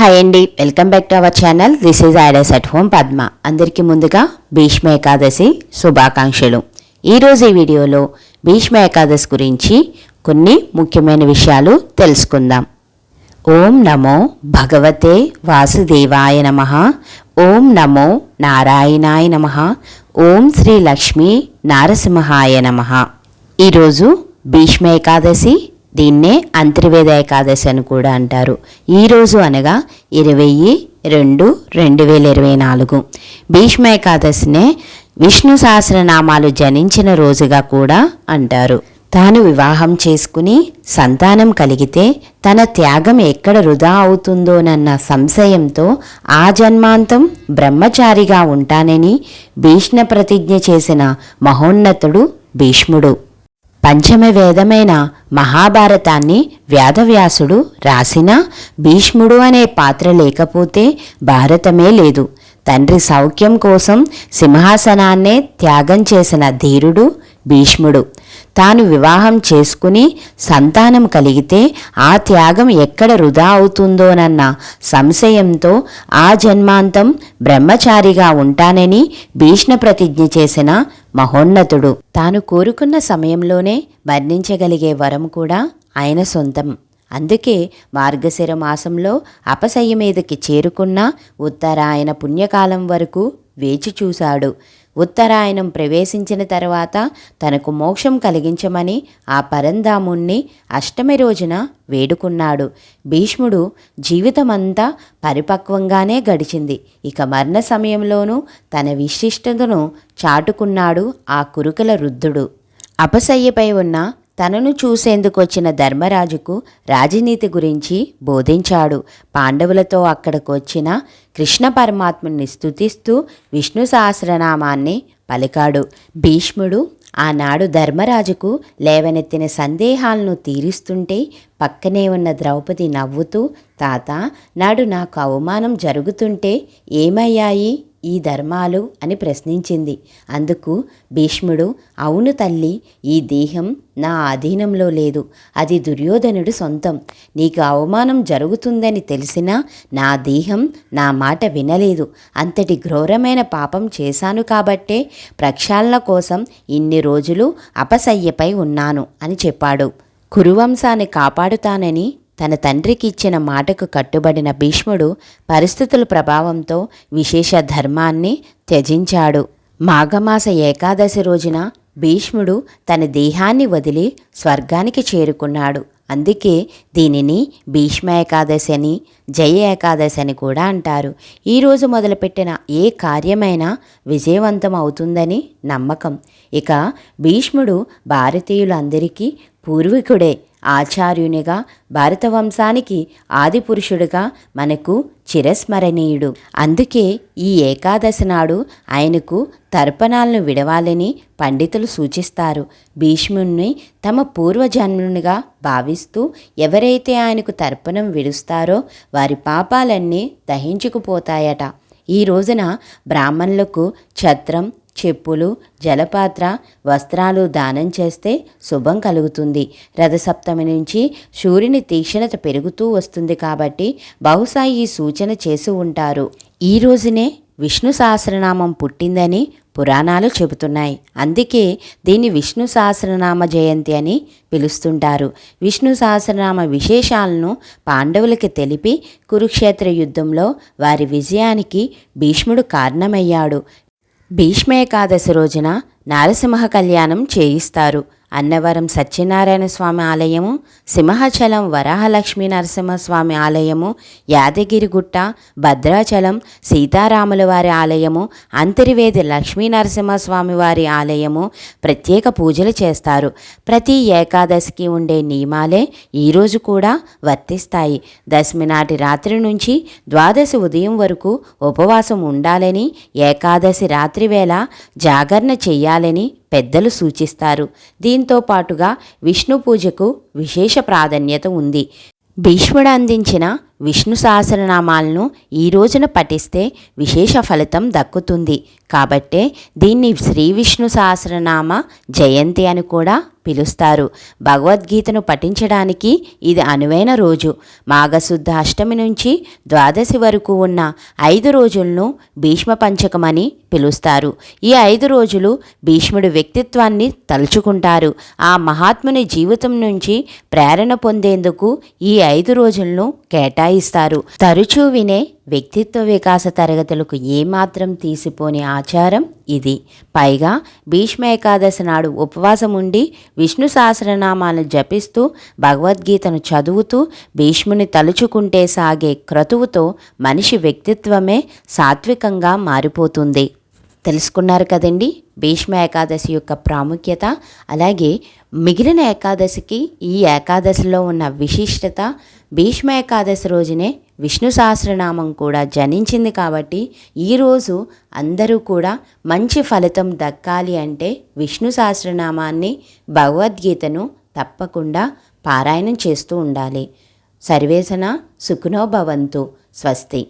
Hi అండి welcome back to our channel this is ideas at home Padma అందరికీ ముందుగా భీష్మ ఏకాదశి శుభాకాంక్షలు. ఈరోజు ఈ వీడియోలో భీష్మ ఏకాదశి గురించి కొన్ని ముఖ్యమైన విషయాలు తెలుసుకుందాం. ఓం నమో భగవతే వాసుదేవాయ నమ. ఓం నమో నారాయణాయ నమ. ఓం శ్రీ లక్ష్మీ నారసింహాయ నమ. ఈరోజు భీష్మ ఏకాదశి దీన్నే అంతర్వేద ఏకాదశి అని కూడా అంటారు. ఈరోజు అనగా ఇరవై రెండు రెండు వేల ఇరవై నాలుగు. భీష్మ ఏకాదశినే విష్ణు సహస్రనామాలు జనించిన రోజుగా కూడా అంటారు. తాను వివాహం చేసుకుని సంతానం కలిగితే తన త్యాగం ఎక్కడ వృధా అవుతుందోనన్న సంశయంతో ఆ జన్మాంతం బ్రహ్మచారిగా ఉంటానని భీష్ణ ప్రతిజ్ఞ చేసిన మహోన్నతుడు భీష్ముడు. పంచమ వేదమైన మహాభారతాన్ని వ్యాధవ్యాసుడు రాసిన భీష్ముడు అనే పాత్ర లేకపోతే భారతమే లేదు. తండ్రి సౌఖ్యం కోసం సింహాసనాన్నే త్యాగం చేసిన ధీరుడు భీష్ముడు. తాను వివాహం చేసుకుని సంతానం కలిగితే ఆ త్యాగం ఎక్కడ వృధా అవుతుందోనన్న సంశయంతో ఆ జన్మాంతం బ్రహ్మచారిగా ఉంటానని భీష్ణ ప్రతిజ్ఞ చేసిన మహోన్నతుడు. తాను కోరుకున్న సమయంలోనే మరణించగలిగే వరం కూడా ఆయన సొంతం. అందుకే మార్గశిర మాసంలో అపసయ్య మీదకి చేరుకున్న ఉత్తరాయణ పుణ్యకాలం వరకు వేచి చూశాడు. ఉత్తరాయణం ప్రవేశించిన తర్వాత తనకు మోక్షం కలిగించమని ఆ పరంధాముణ్ణి అష్టమి రోజున వేడుకున్నాడు. భీష్ముడు జీవితమంతా పరిపక్వంగానే గడిచింది. ఇక మరణ సమయంలోనూ తన విశిష్టతను చాటుకున్నాడు ఆ కురుకల వృద్ధుడు. అపసయ్యపై ఉన్న తనను చూసేందుకు వచ్చిన ధర్మరాజుకు రాజనీతి గురించి బోధించాడు. పాండవులతో అక్కడికి వచ్చిన కృష్ణ పరమాత్ముని స్తుతిస్తూ విష్ణు సహస్రనామాన్ని పలికాడు. భీష్ముడు ఆనాడు ధర్మరాజుకు లేవనెత్తిన సందేహాలను తీరుస్తుంటే పక్కనే ఉన్న ద్రౌపది నవ్వుతూ తాత నాడు నాకు అవమానం జరుగుతుంటే ఏమయ్యాయి? ఈ ధర్మాలు అని ప్రశ్నించింది. అందుకు భీష్ముడు అవును తల్లి ఈ దేహం నా అధీనంలో లేదు. అది దుర్యోధనుడు సొంతం. నీకు అవమానం జరుగుతుందని తెలిసినా నా దేహం నా మాట వినలేదు. అంతటి ఘోరమైన పాపం చేశాను కాబట్టే ప్రక్షాళన కోసం ఇన్ని రోజులు అపసయ్యపై ఉన్నాను అని చెప్పాడు. కురువంశాన్ని కాపాడుతానని తన తండ్రికి ఇచ్చిన మాటకు కట్టుబడిన భీష్ముడు పరిస్థితుల ప్రభావంతో విశేష ధర్మాన్ని త్యజించాడు. మాఘమాస ఏకాదశి రోజున భీష్ముడు తన దేహాన్ని వదిలి స్వర్గానికి చేరుకున్నాడు. అందుకే దీనిని భీష్మ ఏకాదశి అని జయ ఏకాదశి అని కూడా అంటారు. ఈరోజు మొదలుపెట్టిన ఏ కార్యమైనా విజయవంతం అవుతుందని నమ్మకం. ఇక భీష్ముడు భారతీయులందరికీ పూర్వీకుడే ఆచార్యునిగా భారత వంశానికి ఆదిపురుషుడుగా మనకు చిరస్మరణీయుడు. అందుకే ఈ ఏకాదశి నాడు ఆయనకు తర్పణాలను విడవాలని పండితులు సూచిస్తారు. భీష్ముణ్ణి తమ పూర్వజన్మునిగా భావిస్తూ ఎవరైతే ఆయనకు తర్పణం విడుస్తారో వారి పాపాలన్నీ దహించుకుపోతాయట. ఈ రోజున బ్రాహ్మణులకు ఛత్రం చెప్పులు జలపాత్ర వస్త్రాలు దానం చేస్తే శుభం కలుగుతుంది. రథసప్తమి నుంచి సూర్యుని తీక్షణత పెరుగుతూ వస్తుంది కాబట్టి బహుశా ఈ సూచన చేసి ఉంటారు. ఈ రోజునే విష్ణు సహస్రనామం పుట్టిందని పురాణాలు చెబుతున్నాయి. అందుకే దీన్ని విష్ణు సహస్రనామ జయంతి అని పిలుస్తుంటారు. విష్ణు సహస్రనామ విశేషాలను పాండవులకి తెలిపి కురుక్షేత్ర యుద్ధంలో వారి విజయానికి భీష్ముడు కారణమయ్యాడు. భీష్మ ఏకాదశి రోజున నారసింహ కళ్యాణం చేయిస్తారు. అన్నవరం సత్యనారాయణ స్వామి ఆలయము సింహాచలం వరాహలక్ష్మీ నరసింహస్వామి ఆలయము యాదగిరిగుట్ట భద్రాచలం సీతారాముల వారి ఆలయము అంతర్వేది లక్ష్మీ నరసింహస్వామి వారి ఆలయము ప్రత్యేక పూజలు చేస్తారు. ప్రతి ఏకాదశికి ఉండే నియమాలే ఈరోజు కూడా వర్తిస్తాయి. దశమి నాటి రాత్రి నుంచి ద్వాదశి ఉదయం వరకు ఉపవాసం ఉండాలని ఏకాదశి రాత్రి వేళ జాగరణ చెయ్యాలని పెద్దలు సూచిస్తారు. దీంతో పాటుగా విష్ణు పూజకు విశేష ప్రాధాన్యత ఉంది. భీష్ముడు అందించిన విష్ణు సహస్రనామాలను ఈ రోజున పఠిస్తే విశేష ఫలితం దక్కుతుంది. కాబట్టే దీన్ని శ్రీ విష్ణు సహస్రనామ జయంతి అని కూడా పిలుస్తారు. భగవద్గీతను పఠించడానికి ఇది అనువైన రోజు. మాఘశుద్ధ అష్టమి నుంచి ద్వాదశి వరకు ఉన్న ఐదు రోజులను భీష్మ పంచకమని పిలుస్తారు. ఈ ఐదు రోజులు భీష్ముడి వ్యక్తిత్వాన్ని తలుచుకుంటారు. ఆ మహాత్ముని జీవితం నుంచి ప్రేరణ పొందేందుకు ఈ ఐదు రోజులను కేటాయిస్తారు. తరచూ వినే వ్యక్తిత్వ వికాస తరగతులకు ఏమాత్రం తీసిపోని ఆచారం ఇది. పైగా భీష్మ ఏకాదశి నాడు ఉపవాసం ఉండి విష్ణు సహస్రనామాలను జపిస్తూ భగవద్గీతను చదువుతూ భీష్ముని తలుచుకుంటే సాగే క్రతువుతో మనిషి వ్యక్తిత్వమే సాత్వికంగా మారిపోతుంది. తెలుసుకున్నారు కదండి? భీష్మ ఏకాదశి యొక్క ప్రాముఖ్యత. అలాగే మిగిలిన ఏకాదశికి ఈ ఏకాదశిలో ఉన్న విశిష్టత భీష్మ ఏకాదశి రోజునే విష్ణు సహస్రనామం కూడా జనించింది కాబట్టి ఈరోజు అందరూ కూడా మంచి ఫలితం దక్కాలి అంటే విష్ణు సహస్రనామాన్ని భగవద్గీతను తప్పకుండా పారాయణం చేస్తూ ఉండాలి. సర్వేసన సుఖనో భవంతు. స్వస్తి.